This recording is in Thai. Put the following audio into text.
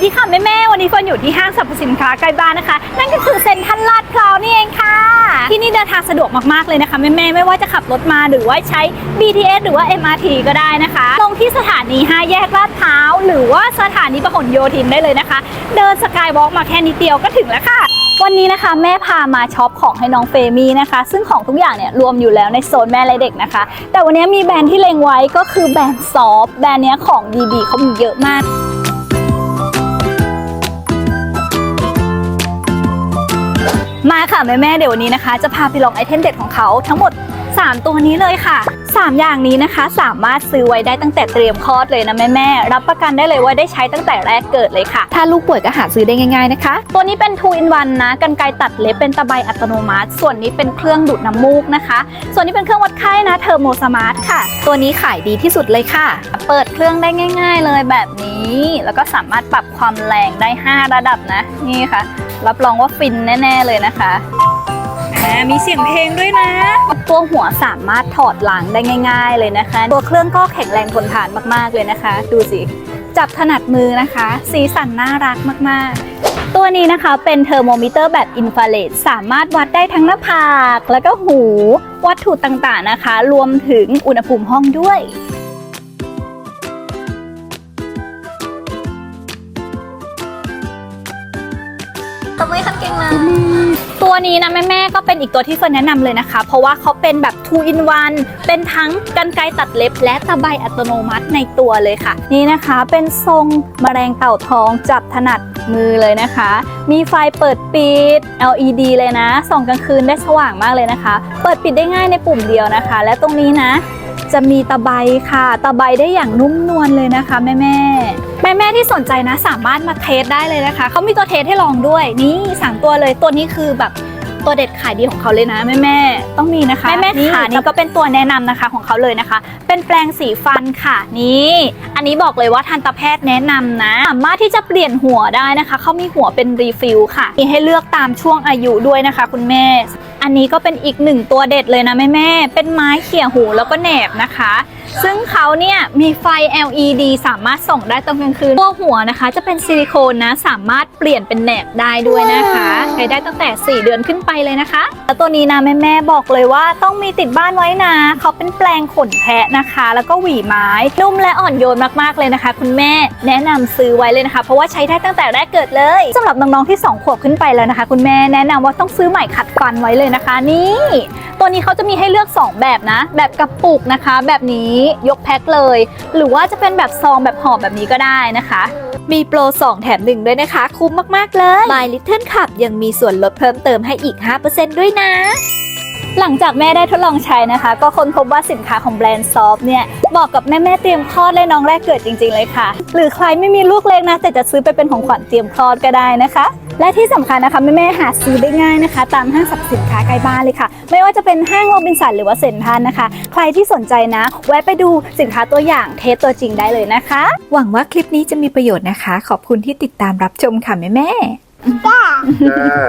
สดีค่ะแม่แม่วันนี้เฟิร์นอยู่ที่ห้างสรรพสินค้าใกล้บ้านนะคะ นั่นก็คือเซ็นทรัลลาดพร้าวนี่เองค่ะ ที่นี่เดินทางสะดวกมากๆเลยนะคะแม่แม่ไม่ว่าจะขับรถมาหรือว่าใช้ BTS หรือว่า MRT ก็ได้นะคะลงที่สถานี 5 แยกลาดพร้าวหรือว่าสถานีพหลโยธินได้เลยนะคะ เดินสกายวอล์กมาแค่นิดเดียวก็ถึงแล้วค่ะวันนี้นะคะแม่พามาช็อปของให้น้องเฟมี่นะคะ ซึ่งของทุกอย่างเนี่ยรวมอยู่แล้วในโซนแม่และเด็กนะคะ แต่วันนี้มีแบรนด์ที่เล็งไว้ก็คือแบรนด์ซอฟแบรนด์เนี้ยของดีๆเขามีเยอะมาก มาค่ะแม่แม่ๆเดี๋ยววันนี้นะคะ จะพาไปลองไอเทมเด็ดของเขาทั้งหมด 3 ตัวนี้เลยค่ะ 3 อย่างนี้นะคะ สามารถซื้อไว้ได้ตั้งแต่เตรียมคลอดเลยนะแม่แม่ๆรับประกันได้เลยว่าได้ใช้ตั้งแต่แรกเกิดเลยค่ะ ถ้าลูกป่วยก็หาซื้อได้ง่ายๆนะคะ ตัวนี้เป็น 2 in 1นะกันไกรตัดเล็บเป็นตะไบอัตโนมัติ ส่วนนี้เป็นเครื่องดูดน้ำมูกนะคะ ส่วนนี้เป็นเครื่องวัดไข้นะเทอร์โมสมาร์ทค่ะ ตัวนี้ขายดีที่สุดเลยค่ะ เปิดเครื่องได้ง่าย ๆ เลยแบบนี้ แล้วก็สามารถปรับความแรงได้ 5 ระดับนะนี่ค่ะ รับรองว่าฟินแน่ ๆเลยนะคะอ่ามีเสียงเพลงด้วยนะ ตัวหัวสามารถถอดหลังได้ง่าย ๆ เลยนะคะ ตัวเครื่องก็แข็งแรงทนทานมากๆเลยนะคะ ดูสิจับถนัดมือนะคะ สีสันน่ารักมากๆ ตัวนี้นะคะเป็นเทอร์โมมิเตอร์แบบอินฟราเรดสามารถวัดได้ทั้งหน้าผาก แล้วก็หูวัตถุต่างๆนะคะ รวมถึงอุณหภูมิห้องด้วยตบมือคันเก่งนะ ตัวนี้นะแม่ๆก็เป็นอีกตัวที่เฟิร์นแนะนำเลยนะคะ เพราะว่าเขาเป็นแบบ2 in 1เป็นทั้งกันไกรตัดเล็บ และตะไบอัตโนมัติในตัวเลยค่ะ นี่นะคะเป็นทรงแมลงเต่าทองจับถนัดมือเลยนะคะ มีไฟเปิดปิด LED เลยนะส่องกลางคืนได้สว่างมากเลยนะคะ เปิดปิดได้ง่ายในปุ่มเดียวนะคะ และตรงนี้นะ จะมีตะไบค่ะ ตะไบได้อย่างนุ่มนวลเลยนะคะ แม่แม่แม่แม่ๆที่สนใจนะ สามารถมาเทสได้เลยนะคะ เขามีตัวเทสให้ลองด้วย นี่สามตัวเลยตัวนี้คือแบบตัวเด็ดขายดีของเขาเลยนะแม่แม่ๆต้องมีนะคะแม่แม่ๆขานี่ก็เป็นตัวแนะนำนะคะของเขาเลยนะคะ เป็นแปรงสีฟันค่ะนี่ อันนี้บอกเลยว่าทันตแพทย์แนะนำนะสามารถที่จะเปลี่ยนหัวได้นะคะเขามีหัวเป็นรีฟิลค่ะมีให้เลือกตามช่วงอายุด้วยนะคะ คุณแม่ อันนี้ก็เป็นอีกหนึ่งตัวเด็ดเลยนะแม่แม่เป็นไม้เขี่ยหูแล้วก็แหนบนะคะ ซึ่งเขาเนี่ยมีไฟ LED สามารถส่องได้ตอนกลางคืนตัวหัวนะคะ จะเป็นซิลิโคนนะสามารถเปลี่ยนเป็นแหนบได้ด้วยนะคะใช้ได้ตั้งแต่ 4 เดือนขึ้นไปเลยนะคะ แล้วตัวนี้นะแม่แม่ๆบอกเลยว่าต้องมีติดบ้านไว้นะเขาเป็นแปลงขนแพะนะคะ แล้วก็หวีไม้นุ่มและอ่อนโยนมากๆเลยนะคะ คุณแม่แนะนำซื้อไว้เลยนะคะ เพราะว่าใช้ได้ตั้งแต่แรกเกิดเลยสำหรับน้องๆที่ 2 ขวบขึ้นไปแล้วนะคะ คุณแม่แนะนำว่าต้องซื้อใหม่ขัดฟันไว้เลยนะคะ นี่ ตัวนี้เขาจะมีให้เลือก 2 แบบนะ แบบกระปุกนะคะ แบบนี้ยกแพ็คเลย หรือว่าจะเป็นแบบซองแบบห่อแบบนี้ก็ได้นะคะ มีโปร 2 แถม 1 ด้วยนะคะ คุ้มมาก ๆ เลย My Little Cup ยังมีส่วนลดเพิ่มเติมให้อีก 5%ด้วยนะ หลังจากแม่ได้ทดลองใช้นะคะ ก็ค้นพบว่าสินค้าของแบรนด์ซอฟเนี่ยเหมาะกับแม่แม่ๆเตรียมคลอดและน้องแรกเกิดจริง ๆ เลยค่ะ หรือใครไม่มีลูกเล็กนะ แต่จะซื้อไปเป็นของขวัญเตรียมคลอดก็ได้นะคะ และที่สำคัญนะคะแม่แม่ๆหาซื้อได้ง่ายนะคะ ตามห้างสรรพสินค้าใกล้บ้านเลยค่ะ ไม่ว่าจะเป็นห้างโรบินสันหรือว่าเซ็นทรัลนะคะ ใครที่สนใจนะ แวะไปดูสินค้าตัวอย่างเทสตัวจริงได้เลยนะคะ หวังว่าคลิปนี้จะมีประโยชน์นะคะ ขอบคุณที่ติดตามรับชมค่ะแม่แม่ๆ Yeah.